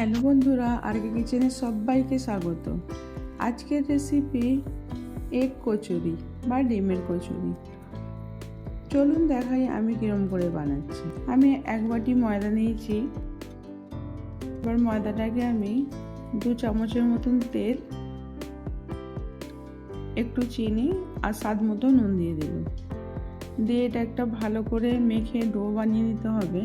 Hello বন্ধুরা, আরকে কিচেনে সবাইকে স্বাগত। আজকের রেসিপি এগ কচুরি বা ডিমের কচুরি। চলুন দেখাই আমি কিরম করে বানাচ্ছি। আমি এক বাটি ময়দা নিয়েছি। এবার ময়দাটাকে আমি দু চামচের মতন তেল, একটু চিনি আর স্বাদ মতো নুন দিয়ে দিলাম দিয়ে এটা একটা ভালো করে মেখে ডো বানিয়ে নিতে হবে।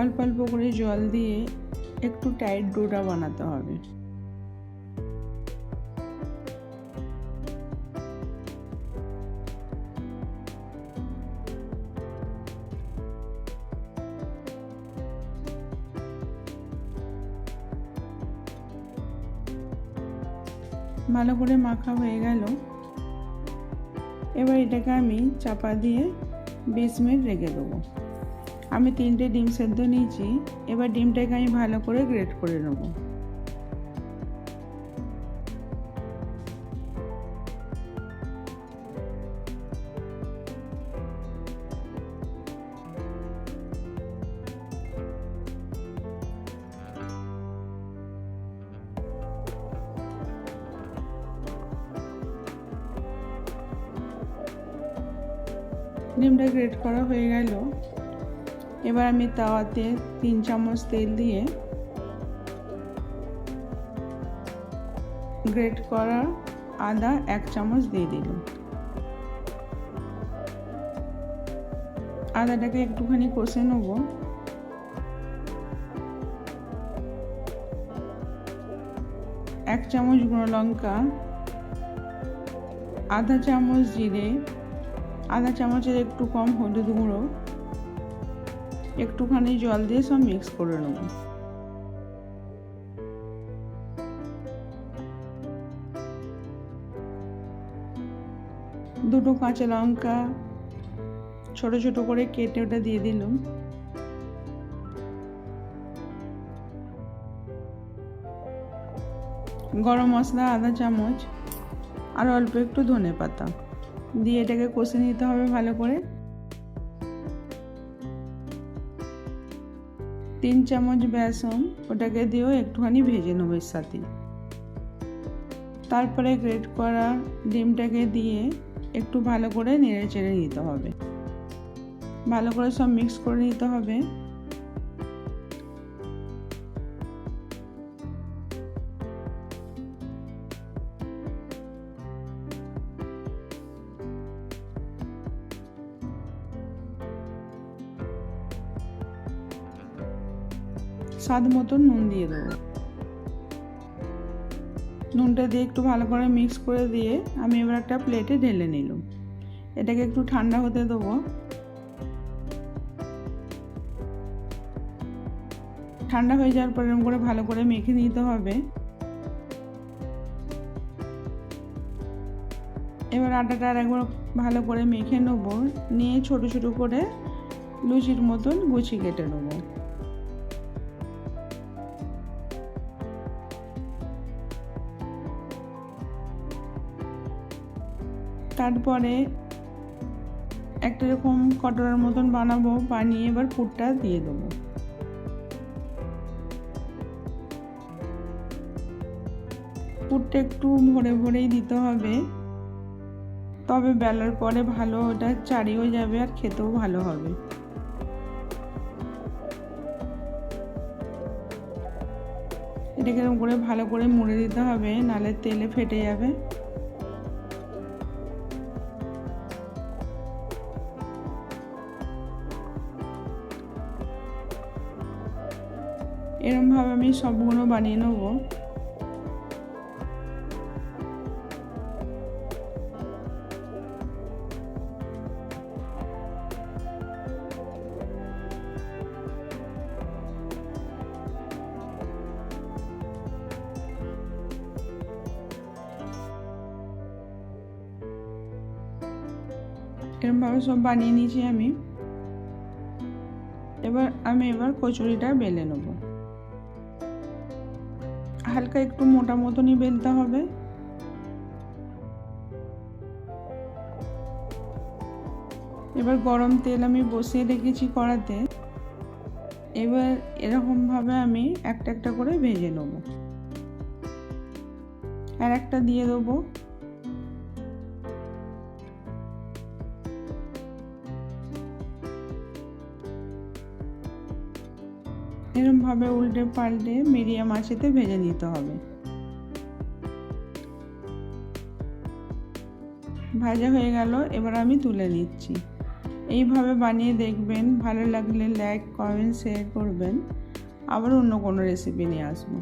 অল্প অল্প করে জল দিয়ে একটু টাইট ডোটা বানাতে হবে। ভালো করে মাখা হয়ে গেল। এবার এটাকে আমি চাপা দিয়ে বিশ মিনিট রেখে দেবো। আমি তিনটে ডিম সেদ্ধ নিয়েছি, এবার ডিমটাকে আমি ভালো করে গ্রেট করে নেব। ডিমটা গ্রেট করা হয়ে গেল। এবার আমি তাওয়াতে তিন চামচ তেল দিয়ে গ্রেট করা আদা এক চামচ দিয়ে দিলাম। আদাটাকে একটুখানি কষে নেব। এক চামচ গুঁড়ো লঙ্কা, আধা চামচ জিরে, আধা চামচের একটু কম হলুদ গুঁড়ো একটুখানি জল দিয়ে সব মিক্স করে নেব। দুটো কাঁচা লঙ্কা ছোট ছোট করে কেটে ওটা দিয়ে দিলাম। গরম মশলা আধা চামচ আর অল্প একটু ধনে পাতা দিয়ে এটাকে কষে নিতে হবে ভালো করে। তিন চামচ বেসন ওটাকে দিয়েও একটুখানি ভেজে নেব এর সাথে। তারপরে গ্রেট করা ডিমটাকে দিয়ে একটু ভালো করে নেড়ে চেড়ে নিতে হবে। ভালো করে সব মিক্স করে নিতে হবে। স্বাদ মতন নুন দিয়ে দেবো। নুনটা দিয়ে একটু ভালো করে মিক্স করে দিয়ে আমি এবার একটা প্লেটে ঢেলে নিলাম। এটাকে একটু ঠান্ডা হতে দেবো। ঠান্ডা হয়ে যাওয়ার পর এরকম করে ভালো করে মেখে নিতে হবে। এবার আটাটা আর একবার ভালো করে মেখে নেব। নিয়ে ছোট ছোট করে লুচির মতন গুছি কেটে নেব। তারপরে একটা এরকম কটরার মতন বানাবো, বানিয়ে এবার পুরটা দিয়ে দেবো। পুরটা একটু ভরে ভরেই দিতে হবে, তবে বেলার পরে ভালো ওটা চারিও যাবে আর খেতেও ভালো হবে। এটাকে করে ভালো করে মুড়ে দিতে হবে, নালে তেলে ফেটে যাবে। এরমভাবে আমি সবগুলো বানিয়ে নেব। এরমভাবে সব বানিয়ে নিয়েছি আমি। এবার আমি এবার কচুরিটা বেলে নেব। হালকা একটু মোটা মতনই বেলতে হবে। এবার গরম তেল আমি বসিয়ে রেখেছি কড়াতে। এবার এরকমভাবে আমি একটা একটা করে ভেজে নেব। আর একটা দিয়ে দেবো। এরকমভাবে উল্টে পাল্টে মিডিয়াম আঁচেতে ভেজে নিতে হবে। ভাজা হয়ে গেল, এবার আমি তুলে নিচ্ছি। এইভাবে বানিয়ে দেখবেন, ভালো লাগলে লাইক কমেন্ট শেয়ার করবেন। আবার অন্য কোনো রেসিপি নিয়ে আসব।